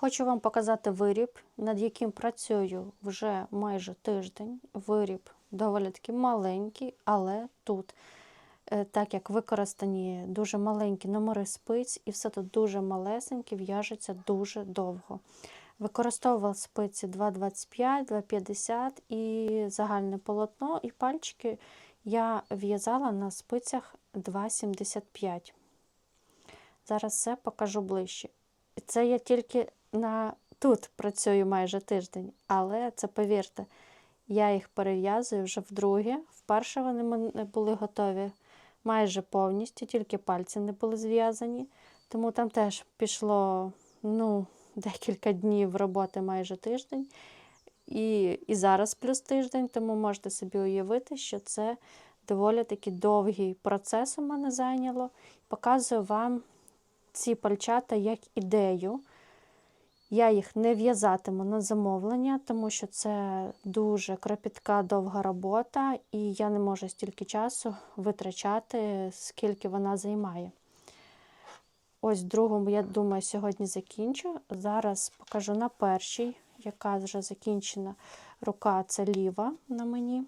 Хочу вам показати виріб, над яким працюю вже майже тиждень. Виріб доволі таки маленький, але тут, е, так як використані дуже маленькі номери спиць, і все тут дуже малесеньке, в'яжеться дуже довго. Використовувала спиці 2,25, 2,50 і загальне полотно, і пальчики я в'язала на спицях 2,75. Зараз все покажу ближче. Це я тільки на тут працюю майже тиждень, але це повірте, я їх перев'язую вже вдруге. Вперше вони мене були готові майже повністю, тільки пальці не були зв'язані. Тому там теж пішло ну, декілька днів роботи майже тиждень. І, і зараз плюс тиждень, тому можете собі уявити, що це доволі таки довгий процес у мене зайняло. Показую вам ці пальчата як ідею. Я їх не в'язатиму на замовлення, тому що це дуже кропітка довга робота, і я не можу стільки часу витрачати, скільки вона займає. Ось другому, я думаю, сьогодні закінчу. Зараз покажу на першій, яка вже закінчена рука, це ліва на мені.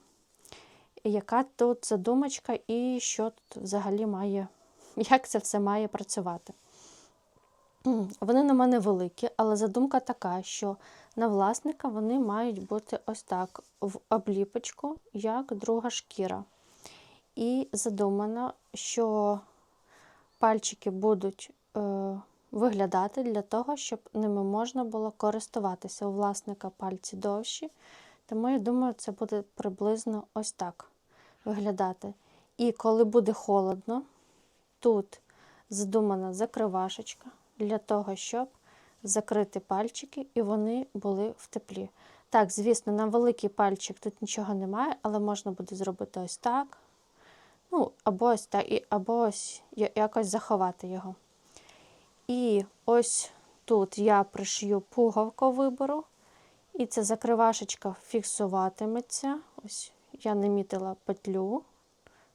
Яка тут задумочка і що тут взагалі має, як це все має працювати. Вони на мене великі, але задумка така, що на власника вони мають бути ось так, в обліпочку, як друга шкіра. І задумано, що пальчики будуть е, виглядати для того, щоб ними можна було користуватися. У власника пальці довші, тому я думаю, це буде приблизно ось так виглядати. І коли буде холодно, тут задумана закривашечка для того, щоб закрити пальчики, і вони були в теплі. Так, звісно, на великий пальчик тут нічого немає, але можна буде зробити ось так. Ну, або ось так, або ось якось заховати його. І ось тут я пришию пуговку вибору, і ця закривашечка фіксуватиметься. Ось я намітила петлю,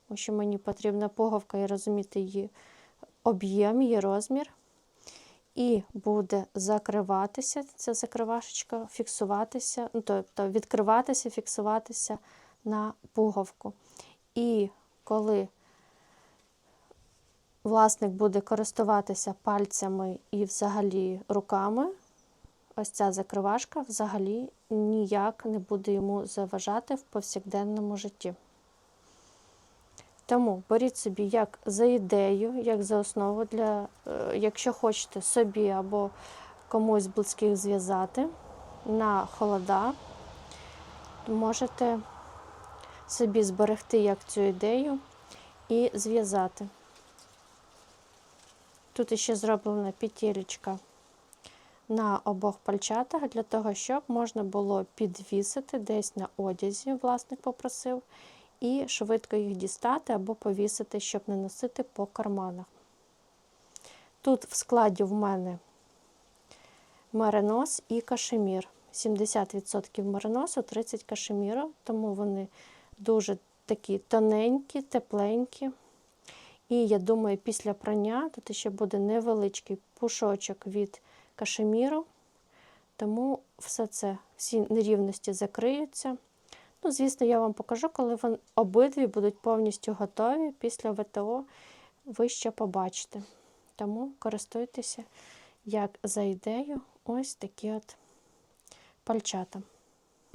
тому що мені потрібна пуговка і розуміти її об'єм, її розмір. І буде закриватися ця закривашечка, фіксуватися, ну, тобто відкриватися, фіксуватися на пуговку. І коли власник буде користуватися пальцями і взагалі руками, ось ця закривашка взагалі ніяк не буде йому заважати в повсякденному житті. Тому беріть собі як за ідею, як за основу, для, е, якщо хочете собі або комусь близьких зв'язати на холода, можете собі зберегти як цю ідею і зв'язати. Тут ще зроблена петелечка на обох пальчатах для того, щоб можна було підвісити десь на одязі, власник попросив, і швидко їх дістати або повісити, щоб не носити по карманах. Тут в складі в мене меринос і кашемір. 70% мериносу, 30 кашеміру, тому вони дуже такі тоненькі, тепленькі. І я думаю, після прання тут ще буде невеличкий пушочок від кашеміру, тому все це, всі нерівності закриються. Ну, звісно, я вам покажу, коли вони обидві будуть повністю готові після ВТО, ви ще побачите. Тому користуйтеся, як за ідею, ось такі от пальчата.